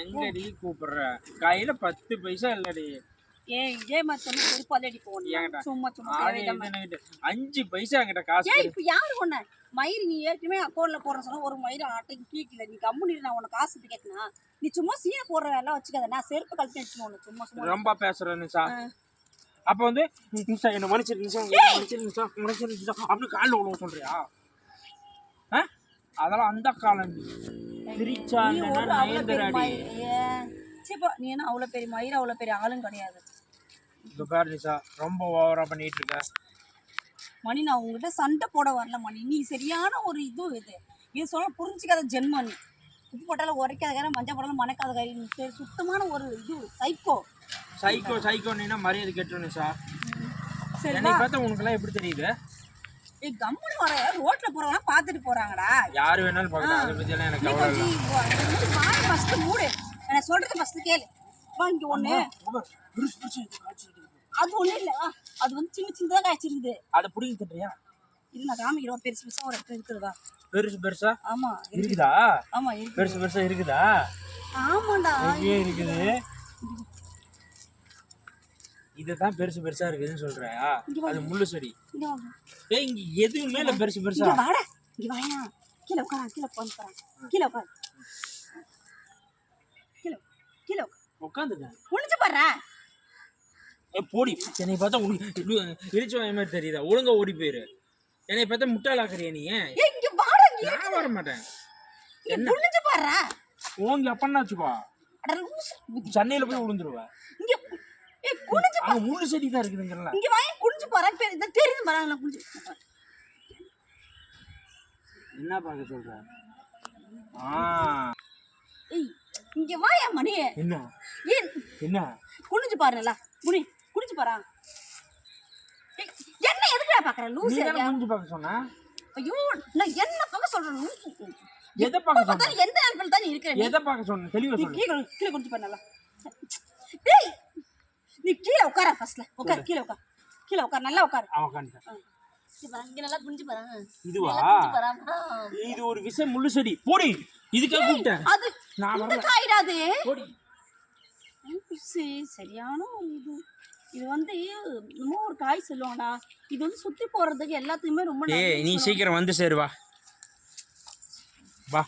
எங்கடி கூப்பிடுற? கையில பத்து பைசா இல்லடி. ஏய் இதே மாதிரி சொன்னா செருப்பாலே அடி போகணும்? சும்மா சும்மா அஞ்சு பைசா என்கிட்ட காசு. இப்போ யாரு ஒண்ணு மயிர் நீ ஏற்கனவே அக்கௌண்ட்ல போடுற சொன்னா ஒரு மயிர் ஆட்டைக்கு கீக்கல நீ கம்முனு நான் உனக்கு காசு கேட்கணும் நீ சும்மா சீனை போடுற வேலை வச்சுக்காத. நான் செருப்பு கழட்டி வச்சுக்கணும் சும்மா சும்மா. ரொம்ப பேசுற நிஷா. ஆ. அப்ப வந்து நிஷா என்ன மன்னிச்சிரு அப்படின்னு காலில் விழுவ சொல்றியா? அதெல்லாம் அந்த காலம். பிரிச்சா நீ ஒரு என்னன்னா அவ்வளோ பெரிய நயன்தாராடி. சீப்பா நீ என்ன அவ்வளோ பெரிய மயிர் அவ்வளோ பெரிய ஆளும் கிடையாது. இது பாரு நிஷா ரொம்ப ஓவரா பண்ணிட்டு இருக்க. மணி நான் உங்ககிட்ட சண்டை போட வரல மணி. நீ சரியான ஒரு இது இது. இது சொல்ல புரிஞ்சுக்காத ஜென்மம் நீ. உப்பு போட்டாலும் உரைக்காத காரம் மஞ்சள் போட்டாலும் மணக்காத காரி சரி சுத்தமான ஒரு இது சைக்கோ சைக்கோ சைக்கோ நீனா மரியாதை கெட்டுரும் சரி என்னை பார்த்தா உனக்குலாம் எப்படி தெரியுது? ஏய் கம்முனு வர. ரோட்ல போறவங்க பார்த்துட்டு போறாங்கடா. யார் வேணாலும் பார்க்கலாம் அதை பத்தி எல்லாம் எனக்கு கவலை இல்லை. வாய் ஃபர்ஸ்ட் மூடு. நான் சொல்றது ஃபர்ஸ்ட் கேளு. வா இங்க ஒண்ணு. இருக்குது. அது ஒண்ணு இல்ல. அது வந்து சின்ன சின்னதா காய்ச்சிருக்குது. அதை பிடிங்கி திட்டுறியா? இது நான் காமிக்கிறோம் பெருசு பெருசா ஒரு இடத்துல இருக்குதுடா. பெருசு பெருசா? ஆமா இருக்கு. இருக்குதா? ஆமா இருக்கு. பெருசு பெருசா இருக்குதா? ஆமாண்டா எங்கே இருக்குது. இதுதான் பெருசு பெருசா இருக்குதுன்னு சொல்றியா? அது முள்ளு செடி. இங்க இங்க எதுவுமே இல்ல பெருசு பெருசா. இங்க வாயா கீழே உட்கார கீழே உட்காந்து போறான் கீழே உட்காரு கீழே கீழே உட்காந்துக்க குளிச்சு பாடுறா ஏ போடி என்னை பார்த்தா வாய மாதிரி தெரியுதா ஒழுங்கா ஓடி போயிரு என்னை பார்த்தா முட்டாளாக்குறியா நீ இங்க வாடா நான் வர மாட்டேன் இங்க குளிச்சு பாடுறா உங்க அப்பன்னா வச்சுக்கோ அட லூசு. சென்னையில போய் விழுந்துருவேன் இங்க ஏய் குளிச்சு அங்க முள்ளு செடி தான் இருக்குதுங்கிறல இங்க வாயா குளிச்சு பாறா பேர் இதான் தெரியுது பாறா குளிச்சு என்ன பார்க்க சொல்ற? ஆ. ஏய் இங்க வாயா மணி என்ன? ஏன் என்ன? குனிஞ்சு பாருல முனி குனிஞ்சு பாரா. என்ன எதுக்குடா பாக்குற நீ லூசு தானே முடிஞ்சு பார்க்க சொன்ன? ஐயோ நான் என்ன பார்க்க சொல்றேன்? லூசு. எதை பார்க்க சொன்ன? எந்த நேரத்துல தான் நீ இருக்கிற? நீ எதை பார்க்க சொன்ன? தெளிவா நீ சொல்லு. கீழே கீழே குனிஞ்சு பாரு நல்லா டேய் நீ கீழே உட்கார ஃபர்ஸ்ட்ல உட்கார் கீழே உட்கார். கீழே உட்கார் நல்லா உட்கார். அவன் உட்காந்துட்டேன் இதுவா. இது ஒரு விஷயம் முள்ளு செடி. போடி. இதுக்காக கூப்பிட்டேன். அது நான் இந்த வரல. காயிடாது போடி. சரி சரியான இது. இது வந்து என்னமோ ஒரு காய் சொல்லுவாங்கடா இது வந்து சுத்தி போறதுக்கு எல்லாத்துக்குமே ரொம்ப நீ சீக்கிரம் வந்து சேரு வா. வா.